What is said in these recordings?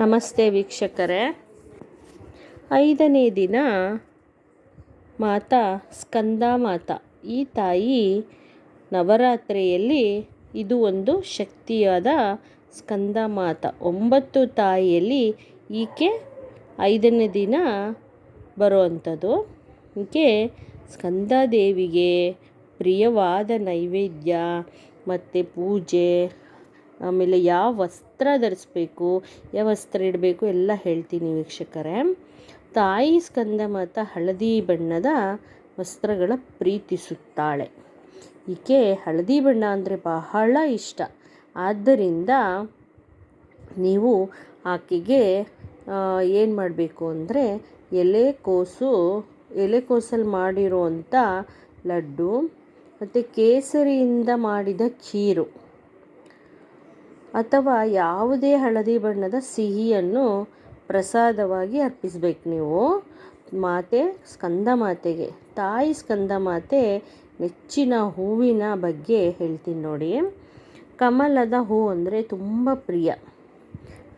ನಮಸ್ತೆ ವೀಕ್ಷಕರೇ. ಐದನೇ ದಿನ ಮಾತಾ, ಸ್ಕಂದ ಮಾತಾ. ಈ ತಾಯಿ ನವರಾತ್ರಿಯಲ್ಲಿ ಇದು ಒಂದು ಶಕ್ತಿಯಾದ ಸ್ಕಂದ ಮಾತಾ. ಒಂಬತ್ತು ತಾಯಿಯಲ್ಲಿ ಈಕೆ ಐದನೇ ದಿನ ಬರುವಂಥದ್ದು. ಈಕೆ ಸ್ಕಂದದೇವಿಗೆ ಪ್ರಿಯವಾದ ನೈವೇದ್ಯ, ಮತ್ತು ಪೂಜೆ ಆಮೇಲೆ ಯಾವ ವಸ್ತ್ರ ಧರಿಸ್ಬೇಕು, ಯಾವ ವಸ್ತ್ರ ಇಡಬೇಕು ಎಲ್ಲ ಹೇಳ್ತೀನಿ ವೀಕ್ಷಕರೇ. ತಾಯಿ ಸ್ಕಂದ ಮಾತ ಹಳದಿ ಬಣ್ಣದ ವಸ್ತ್ರಗಳ ಪ್ರೀತಿಸುತ್ತಾಳೆ. ಈಕೆ ಹಳದಿ ಬಣ್ಣ ಅಂದರೆ ಬಹಳ ಇಷ್ಟ. ಆದ್ದರಿಂದ ನೀವು ಆಕೆಗೆ ಏನು ಮಾಡಬೇಕು ಅಂದರೆ ಎಲೆಕೋಸು ಎಲೆಕೋಸಲ್ಲಿ ಮಾಡಿರುವಂಥ ಲಡ್ಡು, ಮತ್ತು ಕೇಸರಿಯಿಂದ ಮಾಡಿದ ಖೀರು. ಅಥವಾ ಯಾವುದೇ ಹಳದಿ ಬಣ್ಣದ ಸಿಹಿಯನ್ನು ಪ್ರಸಾದವಾಗಿ ಅರ್ಪಿಸ್ಬೇಕು ನೀವು. ಮಾತೆ, ಸ್ಕಂದ ಮಾತೆಗೆ, ತಾಯಿ ಸ್ಕಂದ ಮಾತೆ ನೆಚ್ಚಿನ ಹೂವಿನ ಬಗ್ಗೆ ಹೇಳ್ತೀನಿ ನೋಡಿ. ಕಮಲದ ಹೂ ಅಂದರೆ ತುಂಬ ಪ್ರಿಯ.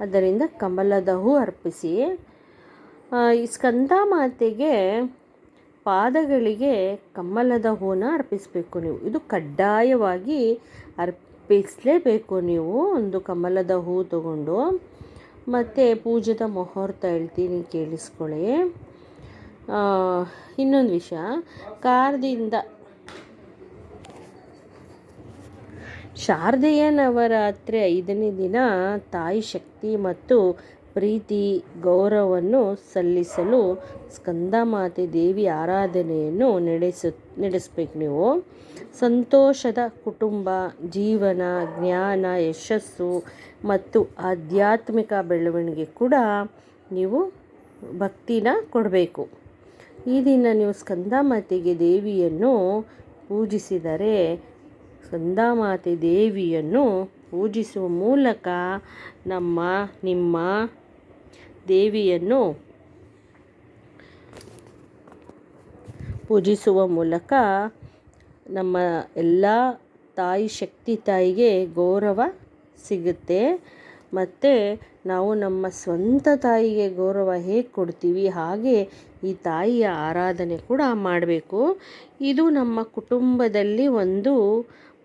ಅದರಿಂದ ಕಮಲದ ಹೂ ಅರ್ಪಿಸಿ. ಈ ಸ್ಕಂದ ಮಾತೆಗೆ ಪಾದಗಳಿಗೆ ಕಮಲದ ಹೂನ ಅರ್ಪಿಸಬೇಕು ನೀವು. ಇದು ಕಡ್ಡಾಯವಾಗಿ ಅರ್ಪಿಸಲೇಬೇಕು ನೀವು. ಒಂದು ಕಮಲದ ಹೂ ತಗೊಂಡು ಮತ್ತು ಪೂಜೆದ ಮುಹೂರ್ತ ಹೇಳ್ತೀನಿ, ಕೇಳಿಸ್ಕೊಳ್ಳಿ. ಇನ್ನೊಂದು ವಿಷಯ. ಕಾರ್ದಿಂದ ಶಾರದೆಯ ನವರಾತ್ರಿ ಐದನೇ ದಿನ ತಾಯಿ ಶಕ್ತಿ ಮತ್ತು ಪ್ರೀತಿ ಗೌರವವನ್ನು ಸಲ್ಲಿಸಲು ಸ್ಕಂದಮಾತೆ ದೇವಿ ಆರಾಧನೆಯನ್ನು ನಡೆಸ, ನಡೆಸ್ಬೇಕು ನೀವು. ಸಂತೋಷದ ಕುಟುಂಬ, ಜೀವನ, ಜ್ಞಾನ, ಯಶಸ್ಸು ಮತ್ತು ಆಧ್ಯಾತ್ಮಿಕ ಬೆಳವಣಿಗೆ ಕೂಡ ನೀವು ಭಕ್ತಿನ ಕೊಡಬೇಕು. ಈ ದಿನ ನೀವು ಸ್ಕಂದಮಾತೆಗೆ ದೇವಿಯನ್ನು ಪೂಜಿಸಿದರೆ ಸ್ಕಂದಮಾತೆ ದೇವಿಯನ್ನು ಪೂಜಿಸುವ ಮೂಲಕ ನಮ್ಮ, ನಿಮ್ಮ ದೇವಿಯನ್ನು ಪೂಜಿಸುವ ಮೂಲಕ ನಮ್ಮ ಎಲ್ಲ ತಾಯಿ ಶಕ್ತಿ ತಾಯಿಗೆ ಗೌರವ ಸಿಗುತ್ತೆ. ಮತ್ತು ನಾವು ನಮ್ಮ ಸ್ವಂತ ತಾಯಿಗೆ ಗೌರವ ಹೇಗೆ ಕೊಡ್ತೀವಿ, ಹಾಗೆ ಈ ತಾಯಿಯ ಆರಾಧನೆ ಕೂಡ ಮಾಡಬೇಕು. ಇದು ನಮ್ಮ ಕುಟುಂಬದಲ್ಲಿ ಒಂದು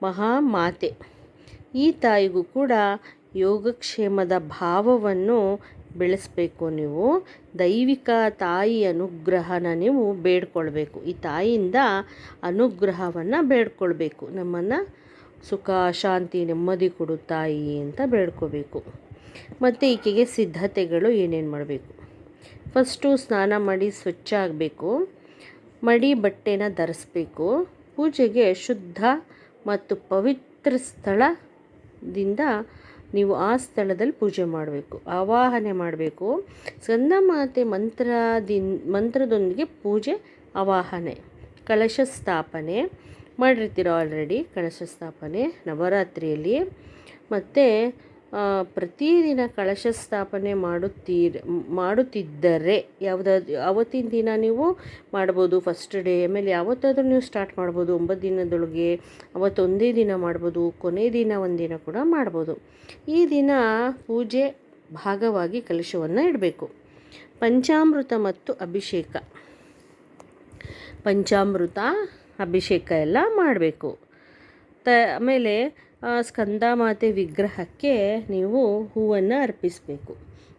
ಮಹಾ ಮಾತೆ. ಈ ತಾಯಿಗೂ ಕೂಡ ಯೋಗಕ್ಷೇಮದ ಭಾವವನ್ನು ಬೆಳೆಸಬೇಕು ನೀವು. ದೈವಿಕ ತಾಯಿ ಅನುಗ್ರಹನ ನೀವು ಬೇಡ್ಕೊಳ್ಬೇಕು. ಈ ತಾಯಿಯಿಂದ ಅನುಗ್ರಹವನ್ನು ಬೇಡ್ಕೊಳ್ಬೇಕು. ನಮ್ಮನ್ನು ಸುಖ, ಶಾಂತಿ, ನೆಮ್ಮದಿ ಕೊಡು ತಾಯಿ ಅಂತ ಬೇಡ್ಕೋಬೇಕು. ಮತ್ತು ಈಕೆಗೆ ಸಿದ್ಧತೆಗಳು ಏನೇನು ಮಾಡಬೇಕು? ಫಸ್ಟು ಸ್ನಾನ ಮಾಡಿ ಸ್ವಚ್ಛ ಆಗಬೇಕು. ಮಡಿ ಬಟ್ಟೆನ ಧರಿಸ್ಬೇಕು. ಪೂಜೆಗೆ ಶುದ್ಧ ಮತ್ತು ಪವಿತ್ರ ಸ್ಥಳದಿಂದ ನೀವು ಆ ಸ್ಥಳದಲ್ಲಿ ಪೂಜೆ ಮಾಡಬೇಕು, ಆವಾಹನೆ ಮಾಡಬೇಕು. ಮಾತೆ ಮಂತ್ರದಿನ್ ಮಂತ್ರದೊಂದಿಗೆ ಪೂಜೆ, ಆವಾಹನೆ, ಕಲಶ ಸ್ಥಾಪನೆ ಮಾಡಿರ್ತೀರ ಆಲ್ರೆಡಿ ಕಳಶ ಸ್ಥಾಪನೆ, ನವರಾತ್ರಿಯಲ್ಲಿ. ಮತ್ತು ಪ್ರತಿದಿನ ಕಳಶ ಸ್ಥಾಪನೆ ಮಾಡುತ್ತೀರ, ಮಾಡುತ್ತಿದ್ದರೆ ಯಾವುದಾದ್ರು ಆವತ್ತಿನ ದಿನ ನೀವು ಮಾಡ್ಬೋದು. ಫಸ್ಟ್ ಡೇ ಆಮೇಲೆ ಯಾವತ್ತಾದರೂ ನೀವು ಸ್ಟಾರ್ಟ್ ಮಾಡ್ಬೋದು. ಒಂಬತ್ತು ದಿನದೊಳಗೆ, ಅವತ್ತೊಂದೇ ದಿನ ಮಾಡ್ಬೋದು. ಕೊನೆ ದಿನ ಒಂದಿನ ಕೂಡ ಮಾಡ್ಬೋದು. ಈ ದಿನ ಪೂಜೆ ಭಾಗವಾಗಿ ಕಲಶವನ್ನು ಇಡಬೇಕು. ಪಂಚಾಮೃತ ಮತ್ತು ಅಭಿಷೇಕ. ಪಂಚಾಮೃತ, ಅಭಿಷೇಕ ಎಲ್ಲ ಮಾಡಬೇಕು. ತ, ಆಮೇಲೆ ಸ್ಕಂದಮಾತೆ ವಿಗ್ರಹಕ್ಕೆ ನೀವು ಹೂವನ್ನು ಅರ್ಪಿಸಬೇಕು.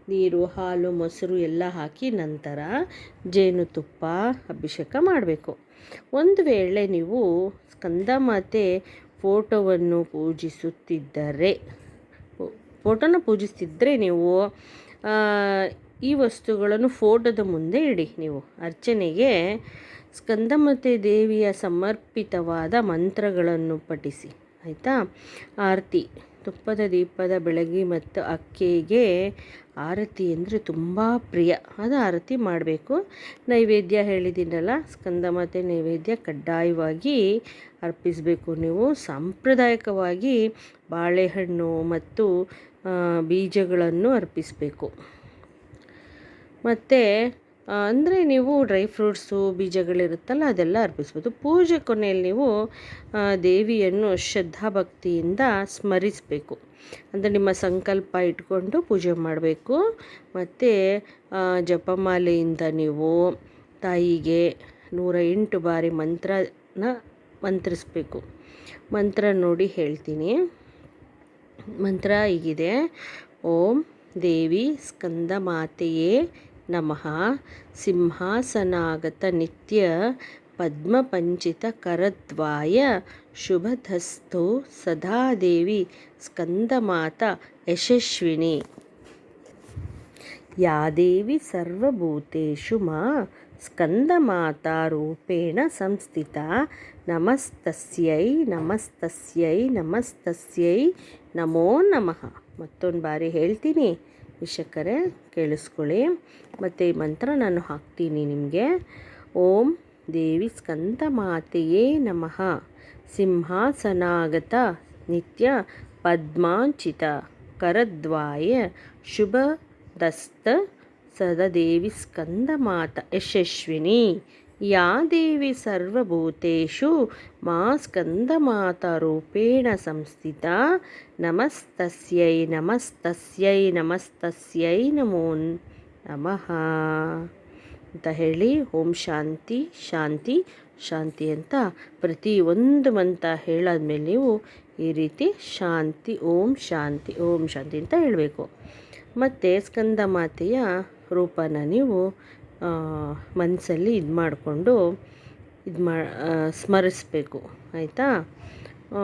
ನೀರು, ಹಾಲು, ಮೊಸರು ಎಲ್ಲ ಹಾಕಿ ನಂತರ ಜೇನುತುಪ್ಪ ಅಭಿಷೇಕ ಮಾಡಬೇಕು. ಒಂದು ವೇಳೆ ನೀವು ಸ್ಕಂದಮಾತೆ ಫೋಟೋವನ್ನು ಪೂಜಿಸುತ್ತಿದ್ದರೆ, ಫೋಟೋನ ಪೂಜಿಸ್ತಿದ್ದರೆ ನೀವು ಈ ವಸ್ತುಗಳನ್ನು ಫೋಟೋದ ಮುಂದೆ ಇಡಿ. ನೀವು ಅರ್ಚನೆಗೆ ಸ್ಕಂದಮತೆ ದೇವಿಯ ಸಮರ್ಪಿತವಾದ ಮಂತ್ರಗಳನ್ನು ಪಠಿಸಿ. ಆಯಿತಾ? ಆರತಿ, ತುಪ್ಪದ ದೀಪದ ಬೆಳಗ್ಗೆ ಮತ್ತು ಅಕ್ಕಿಗೆ ಆರತಿ ಅಂದರೆ ತುಂಬ ಪ್ರಿಯ. ಅದು ಆರತಿ ಮಾಡಬೇಕು. ನೈವೇದ್ಯ ಹೇಳಿದ್ದೀನಲ್ಲ, ಸ್ಕಂದ ಮತ್ತು ನೈವೇದ್ಯ ಕಡ್ಡಾಯವಾಗಿ ಅರ್ಪಿಸಬೇಕು ನೀವು. ಸಾಂಪ್ರದಾಯಿಕವಾಗಿ ಬಾಳೆಹಣ್ಣು ಮತ್ತು ಬೀಜಗಳನ್ನು ಅರ್ಪಿಸಬೇಕು. ಮತ್ತು ಅಂದರೆ ನೀವು ಡ್ರೈ ಫ್ರೂಟ್ಸು, ಬೀಜಗಳಿರುತ್ತಲ್ಲ, ಅದೆಲ್ಲ ಅರ್ಪಿಸ್ಬೋದು. ಪೂಜೆ ಕೊನೆಯಲ್ಲಿ ನೀವು ದೇವಿಯನ್ನು ಶ್ರದ್ಧಾಭಕ್ತಿಯಿಂದ ಸ್ಮರಿಸಬೇಕು. ಅಂದರೆ ನಿಮ್ಮ ಸಂಕಲ್ಪ ಇಟ್ಕೊಂಡು ಪೂಜೆ ಮಾಡಬೇಕು. ಮತ್ತು ಜಪಮಾಲೆಯಿಂದ ನೀವು ತಾಯಿಗೆ ನೂರ ಎಂಟು ಬಾರಿ ಮಂತ್ರನ ಮಂತ್ರಿಸ್ಬೇಕು. ಮಂತ್ರ ನೋಡಿ ಹೇಳ್ತೀನಿ. ಮಂತ್ರ ಹೀಗಿದೆ. ಓಂ ದೇವಿ ಸ್ಕಂದ ಮಾತೆಯೇ ನಮಃ. ಸಿಂಹಾಸನಾಗತ ನಿತ್ಯ ಪದ್ಮಪಂಚಿತ ಕರದ್ವಾಯ ಶುಭಧಸ್ತು ಸದಾದೇವಿ ಸ್ಕಂದಮಾತ ಯಶಸ್ವಿನಿ. ಯಾ ದೇವಿ ಸರ್ವಭೂತೇಷು ಮಾ ಸ್ಕಂದಮಾತಾರೂಪೇಣ ಸಂಸ್ಥಿತ. ನಮಸ್ತಸ್ಯೈ ನಮಸ್ತಸ್ಯೈ ನಮಸ್ತಸ್ಯೈ. ನಮೋ ನಮಃ. ಮತ್ತೊಂದು ಬಾರಿ ಹೇಳ್ತೀನಿ. ವಿಷಕರೇ ಕೇಳಿಸ್ಕೊಳ್ಳಿ. ಮತ್ತು ಈ ಮಂತ್ರ ನಾನು ಹಾಕ್ತೀನಿ ನಿಮಗೆ. ಓಂ ದೇವಿ ಸ್ಕಂದ ಮಾತೆಯೇ ನಮಃ. ಸಿಂಹಾಸನಾಗತ ನಿತ್ಯ ಪದ್ಮಾಂಚಿತ ಕರದ್ವಾಯ ಶುಭ ದಸ್ತ ಸ್ಕಂದ ಮಾತ ಯಶಸ್ವಿನಿ. ಯಾ ದೇವಿ ಸರ್ವಭೂತೇಷು ಮಾ ಸ್ಕಂದಮಾತಾರೂಪೇಣ ಸಂಸ್ಥಿತ. ನಮಸ್ತಸ್ಯೈ ನಮಸ್ತಸ್ಯೈ ನಮಸ್ತಸ್ಯೈ ನಮೋ ನಮಃ. ಅಂತ ಹೇಳಿ ಓಂ ಶಾಂತಿ ಶಾಂತಿ ಶಾಂತಿ ಅಂತ ಪ್ರತಿ ಒಂದು ಮಂತ್ರ ಹೇಳಾದ್ಮೇಲೆ ನೀವು ಈ ರೀತಿ ಶಾಂತಿ, ಓಂ ಶಾಂತಿ ಓಂ ಶಾಂತಿ ಅಂತ ಹೇಳಬೇಕು. ಮತ್ತು ಸ್ಕಂದ ಮಾತೆಯ ರೂಪನ ನೀವು ಮನಸ್ಸಲ್ಲಿ ಇದು ಮಾಡಿಕೊಂಡು ಇದು ಮಾ ಸ್ಮರಿಸ್ಬೇಕು. ಆಯಿತಾ?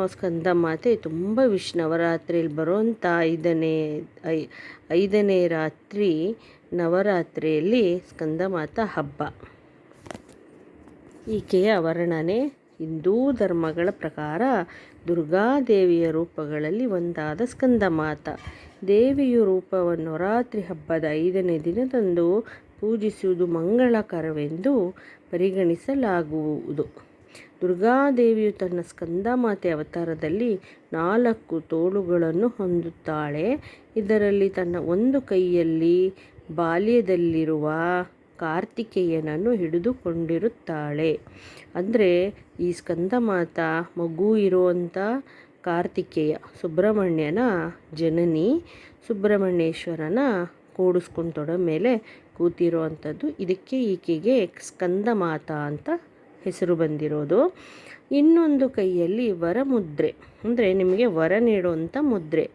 ಸ್ಕಂದ ಮಾತೆ ತುಂಬ ವಿಶ್ ನವರಾತ್ರಿಯಲ್ಲಿ ಬರುವಂಥ ಐದನೇ, ಐ, ಐದನೇ ರಾತ್ರಿ ನವರಾತ್ರಿಯಲ್ಲಿ ಸ್ಕಂದ ಮಾತ ಹಬ್ಬ. ಈಕೆಯ ವರ್ಣನೆ ಹಿಂದೂ ಧರ್ಮಗಳ ಪ್ರಕಾರ ದುರ್ಗಾದೇವಿಯ ರೂಪಗಳಲ್ಲಿ ಒಂದಾದ ಸ್ಕಂದಮಾತ ದೇವಿಯ ರೂಪವನ್ನು ರಾತ್ರಿ ಹಬ್ಬದ ಐದನೇ ದಿನದಂದು ಪೂಜಿಸುವುದು ಮಂಗಳಕರವೆಂದು ಪರಿಗಣಿಸಲಾಗುವುದು. ದುರ್ಗಾದೇವಿಯು ತನ್ನ ಸ್ಕಂದಮಾತೆ ಅವತಾರದಲ್ಲಿ ನಾಲ್ಕು ತೋಳುಗಳನ್ನು ಹೊಂದುತ್ತಾಳೆ. ಇದರಲ್ಲಿ ತನ್ನ ಒಂದು ಕೈಯಲ್ಲಿ ಬಾಲ್ಯದಲ್ಲಿರುವ ಕಾರ್ತಿಕೇಯನನ್ನು ಹಿಡಿದುಕೊಂಡಿರುತ್ತಾಳೆ. ಅಂದರೆ ಈ ಸ್ಕಂದಮಾತ ಮಗು ಇರುವಂಥ ಕಾರ್ತಿಕೇಯ ಸುಬ್ರಹ್ಮಣ್ಯನ ಜನನಿ, ಸುಬ್ರಹ್ಮಣ್ಯೇಶ್ವರನ ಕೂಡಿಸ್ಕೊಂತೊಡ ಮೇಲೆ ಕೂತಿರೋ ಅಂಥದ್ದು. ಇದಕ್ಕೆ ಈಕೆಗೆ ಸ್ಕಂದ ಮಾತಾ ಅಂತ ಹೆಸರು ಬಂದಿರೋದು. ಇನ್ನೊಂದು ಕೈಯಲ್ಲಿ ವರಮುದ್ರೆ, ಅಂದರೆ ನಿಮಗೆ ವರ ನೀಡುವಂಥ ಮುದ್ರೆ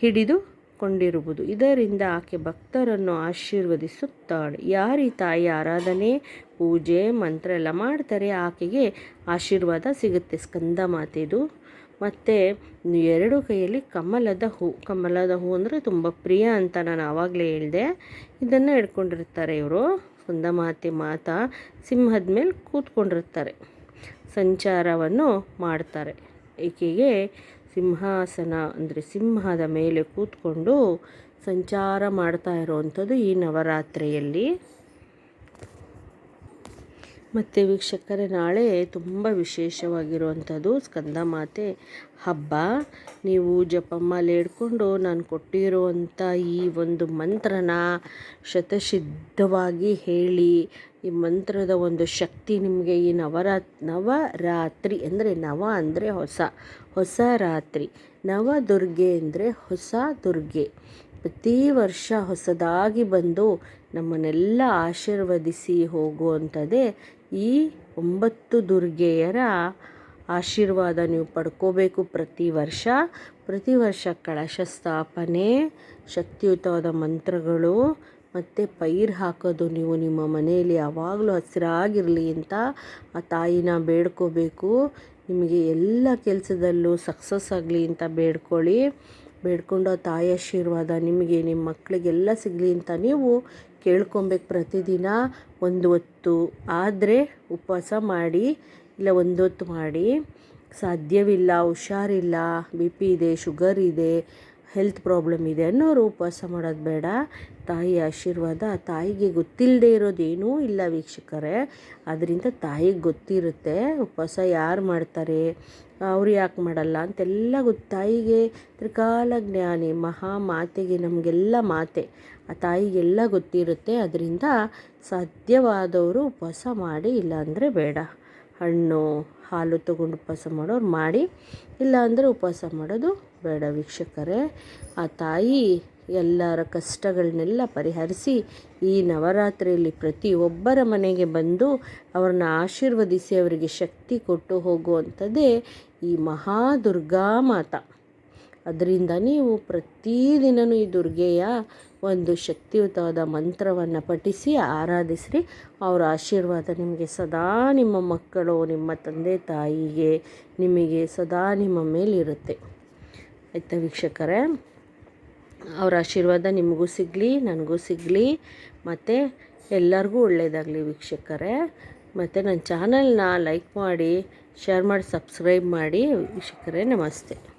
ಹಿಡಿದು ಕೊಂಡಿರುವುದು. ಇದರಿಂದ ಆಕೆ ಭಕ್ತರನ್ನು ಆಶೀರ್ವದಿಸುತ್ತಾಳೆ. ಯಾರಿ ತಾಯಿ ಆರಾಧನೆ, ಪೂಜೆ, ಮಂತ್ರ ಎಲ್ಲ ಮಾಡ್ತಾರೆ, ಆಕೆಗೆ ಆಶೀರ್ವಾದ ಸಿಗುತ್ತೆ. ಸ್ಕಂದ ಮಾತೆದು ಮತ್ತು ಎರಡು ಕೈಯಲ್ಲಿ ಕಮಲದ ಹೂ ಕಮಲದ ಹೂ ಅಂದರೆ ತುಂಬ ಪ್ರಿಯ ಅಂತ ನಾನು ಆವಾಗಲೇ ಹೇಳಿದೆ. ಇದನ್ನು ಹಿಡ್ಕೊಂಡಿರ್ತಾರೆ ಇವರು. ಮಾತೆ ಮಾತಾ ಸಿಂಹದ ಮೇಲೆ ಕೂತ್ಕೊಂಡಿರ್ತಾರೆ. ಸಂಚಾರವನ್ನು ಮಾಡ್ತಾರೆ. ಈಕೆಗೆ ಸಿಂಹಾಸನ ಅಂದರೆ ಸಿಂಹದ ಮೇಲೆ ಕೂತ್ಕೊಂಡು ಸಂಚಾರ ಮಾಡ್ತಾ ಇರುವಂಥದ್ದು ಈ ನವರಾತ್ರಿಯಲ್ಲಿ. ಮತ್ತು ವೀಕ್ಷಕರೇ, ನಾಳೆ ತುಂಬ ವಿಶೇಷವಾಗಿರುವಂಥದ್ದು ಸ್ಕಂದ ಮಾತೆ ಹಬ್ಬ. ನೀವು ಜಪಮಾಲೆ ಹಿಡ್ಕೊಂಡು ನಾನು ಕೊಟ್ಟಿರುವಂಥ ಈ ಒಂದು ಮಂತ್ರನ ಶತಸಿದ್ಧವಾಗಿ ಹೇಳಿ, ಈ ಮಂತ್ರದ ಒಂದು ಶಕ್ತಿ ನಿಮಗೆ ಈ ನವರಾತ್ ನವರಾತ್ರಿ ಅಂದರೆ ನವ ಅಂದರೆ ಹೊಸ ಹೊಸ ರಾತ್ರಿ. ನವ ದುರ್ಗೆ ಅಂದರೆ ಹೊಸ ದುರ್ಗೆ. ಪ್ರತಿ ವರ್ಷ ಹೊಸದಾಗಿ ಬಂದು ನಮ್ಮನ್ನೆಲ್ಲ ಆಶೀರ್ವದಿಸಿ ಹೋಗುವಂಥದ್ದೇ ಈ ಒಂಬತ್ತು ದುರ್ಗೆಯರ ಆಶೀರ್ವಾದ ನೀವು ಪಡ್ಕೋಬೇಕು ಪ್ರತಿ ವರ್ಷ. ಪ್ರತಿ ವರ್ಷ ಕಳಶ ಸ್ಥಾಪನೆ, ಶಕ್ತಿಯುತವಾದ ಮಂತ್ರಗಳು ಮತ್ತು ಪೈರು ಹಾಕೋದು ನೀವು ನಿಮ್ಮ ಮನೆಯಲ್ಲಿ ಯಾವಾಗಲೂ ಹಸಿರಾಗಿರಲಿ ಅಂತ ಆ ತಾಯಿನ ಬೇಡ್ಕೋಬೇಕು. ನಿಮಗೆ ಎಲ್ಲ ಕೆಲಸದಲ್ಲೂ ಸಕ್ಸಸ್ ಆಗಲಿ ಅಂತ ಬೇಡ್ಕೊಳ್ಳಿ. ಬೇಡ್ಕೊಂಡು ಆ ತಾಯಿ ಆಶೀರ್ವಾದ ನಿಮಗೆ, ನಿಮ್ಮ ಮಕ್ಕಳಿಗೆಲ್ಲ ಸಿಗಲಿ ಅಂತ ನೀವು ಕೇಳ್ಕೊಬೇಕು ಪ್ರತಿದಿನ. ಒಂದು ಹೊತ್ತು ಆದರೆ ಉಪವಾಸ ಮಾಡಿ ಇಲ್ಲ ಒಂದು ಹೊತ್ತು ಮಾಡಿ. ಸಾಧ್ಯವಿಲ್ಲ, ಹುಷಾರಿಲ್ಲ, ಬಿ ಪಿ ಇದೆ, ಶುಗರ್ ಇದೆ ಹೆಲ್ತ್ ಪ್ರಾಬ್ಲಮ್ ಇದೆ ಅನ್ನೋರು ಉಪವಾಸ ಮಾಡೋದು ಬೇಡ. ತಾಯಿ ಆಶೀರ್ವಾದ, ತಾಯಿಗೆ ಗೊತ್ತಿಲ್ಲದೆ ಇರೋದೇನೂ ಇಲ್ಲ ವೀಕ್ಷಕರೇ. ಅದರಿಂದ ತಾಯಿಗೆ ಗೊತ್ತಿರುತ್ತೆ, ಉಪವಾಸ ಯಾರು ಮಾಡ್ತಾರೆ, ಅವ್ರು ಯಾಕೆ ಮಾಡಲ್ಲ ಅಂತೆಲ್ಲ ಗೊತ್ತು. ತಾಯಿಗೆ ತ್ರಿಕಾಲ ಜ್ಞಾನಿ, ಮಹಾ ಮಾತೆಗೆ ನಮಗೆಲ್ಲ ಮಾತೆ. ಆ ತಾಯಿಗೆಲ್ಲ ಗೊತ್ತಿರುತ್ತೆ ಅದರಿಂದ ಸಾಧ್ಯವಾದವರು ಉಪವಾಸ ಮಾಡಿ, ಇಲ್ಲಾಂದರೆ ಬೇಡ. ಹಣ್ಣು, ಹಾಲು ತೊಗೊಂಡು ಉಪವಾಸ ಮಾಡೋರು ಮಾಡಿ, ಇಲ್ಲಾಂದರೆ ಉಪವಾಸ ಮಾಡೋದು ಬೇಡ ವೀಕ್ಷಕರೇ. ಆ ತಾಯಿ ಎಲ್ಲರ ಕಷ್ಟಗಳನ್ನೆಲ್ಲ ಪರಿಹರಿಸಿ ಈ ನವರಾತ್ರಿಯಲ್ಲಿ ಪ್ರತಿಯೊಬ್ಬರ ಮನೆಗೆ ಬಂದು ಅವ್ರನ್ನ ಆಶೀರ್ವದಿಸಿ ಅವರಿಗೆ ಶಕ್ತಿ ಕೊಟ್ಟು ಹೋಗುವಂಥದ್ದೇ ಈ ಮಹಾದುರ್ಗಾ ಮಾತ. ಅದರಿಂದ ನೀವು ಪ್ರತಿದಿನವೂ ಈ ದುರ್ಗೆಯ ಒಂದು ಶಕ್ತಿಯುತವಾದ ಮಂತ್ರವನ್ನು ಪಠಿಸಿ ಆರಾಧಿಸ್ರಿ. ಅವರ ಆಶೀರ್ವಾದ ನಿಮಗೆ ಸದಾ ನಿಮ್ಮ ಮಕ್ಕಳು, ನಿಮ್ಮ ತಂದೆ ತಾಯಿಗೆ ನಿಮಗೆ ಸದಾ ನಿಮ್ಮ ಮೇಲಿರುತ್ತೆ. ಆಯಿತಾ ವೀಕ್ಷಕರೇ? ಅವರ ಆಶೀರ್ವಾದ ನಿಮಗೂ ಸಿಗಲಿ, ನನಗೂ ಸಿಗಲಿ. ಮತ್ತು ಎಲ್ಲರಿಗೂ ಒಳ್ಳೆಯದಾಗಲಿ ವೀಕ್ಷಕರೇ. ಮತ್ತು ನನ್ನ ಚಾನಲ್ನ ಲೈಕ್ ಮಾಡಿ, ಶೇರ್ ಮಾಡಿ, ಸಬ್ಸ್ಕ್ರೈಬ್ ಮಾಡಿ ವೀಕ್ಷಕರೇ, ನಮಸ್ತೆ.